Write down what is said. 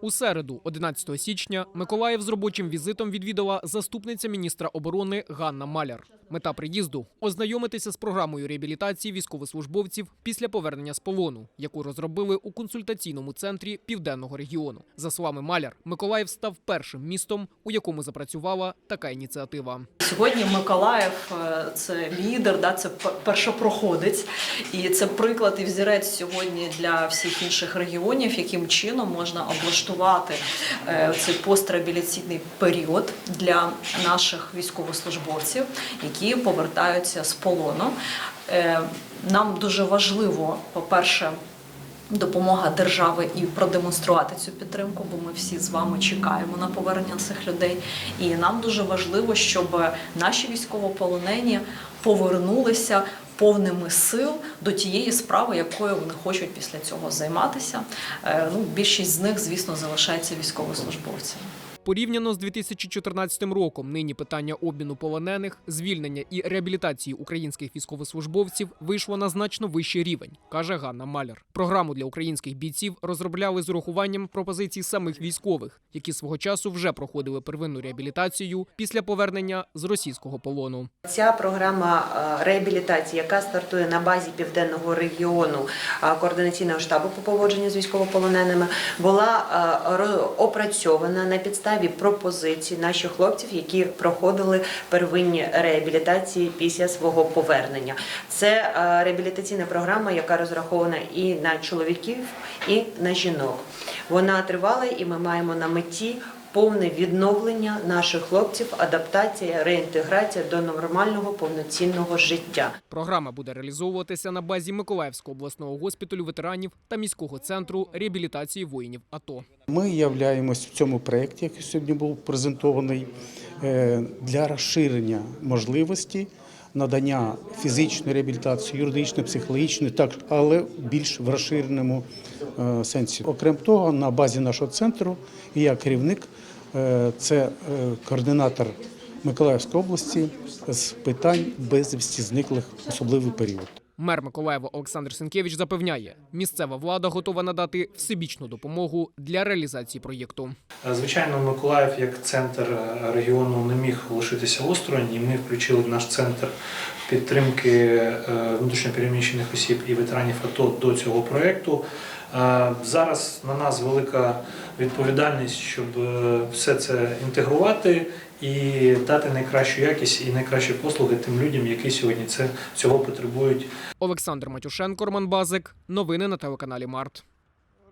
У середу, 11 січня, Миколаїв з робочим візитом відвідала заступниця міністра оборони Ганна Маляр. Мета приїзду ознайомитися з програмою реабілітації військовослужбовців після повернення з полону, яку розробили у консультаційному центрі південного регіону. За словами Маляр, Миколаїв став першим містом, у якому запрацювала така ініціатива. Сьогодні Миколаїв е, це лідер, да, це першопроходець, і це приклад і взірець сьогодні для всіх інших регіонів, яким чином можна облаштувати е, цей постреабіліційний період для наших військовослужбовців, які повертаються з полону. Е, Нам дуже важливо, по-перше, допомога держави і продемонструвати цю підтримку, бо ми всі з вами чекаємо на повернення цих людей. І нам дуже важливо, щоб наші військовополонені повернулися повними сил до тієї справи, якою вони хочуть після цього займатися. Е, Ну, більшість з них, звісно, залишається військовослужбовцями. Порівняно з 2014 роком нині питання обміну полонених, звільнення і реабілітації українських військовослужбовців вийшло на значно вищий рівень, каже Ганна Маляр. Програму для українських бійців розробляли з урахуванням пропозицій самих військових, які свого часу вже проходили первинну реабілітацію після повернення з російського полону. Ця програма е, реабілітації, яка стартує на базі південного регіону е, координаційного штабу по поводженню з військовополоненими, була е, опрацьована на підставі пропозицій наших хлопців, які проходили первинні реабілітації після свого повернення. Це е, реабілітаційна програма, яка розрахована і на чоловіків, і на жінок. Вона тривала, і ми маємо на меті повне відновлення наших хлопців, адаптація, реінтеграція до нормального повноцінного життя. Програма буде реалізовуватися на базі Миколаївського обласного госпіталю ветеранів та міського центру реабілітації воїнів АТО. Ми являємось в цьому проєкті, який сьогодні був презентований, е, для розширення можливості надання фізичної реабілітації, юридичної, психологічної, так але більш в розширеному е, сенсі. Окрім того, на базі нашого центру я керівник, е, це е, координатор Миколаївської області з питань безвісті зниклих особливий період. Мер Миколаєва Олександр Сенкевич запевняє, місцева влада готова надати всебічну допомогу для реалізації проєкту. Звичайно, Миколаїв як центр е, регіону не міг лишитися осторонь, і ми включили в наш центр підтримки е, внутрішньопереміщених осіб і ветеранів АТО до цього проєкту. Зараз на нас велика відповідальність, щоб е, все це інтегрувати і дати найкращу якість і найкращі послуги тим людям, які сьогодні це цього потребують. Олександр Матюшенко, Роман Базик. Новини на телеканалі Март.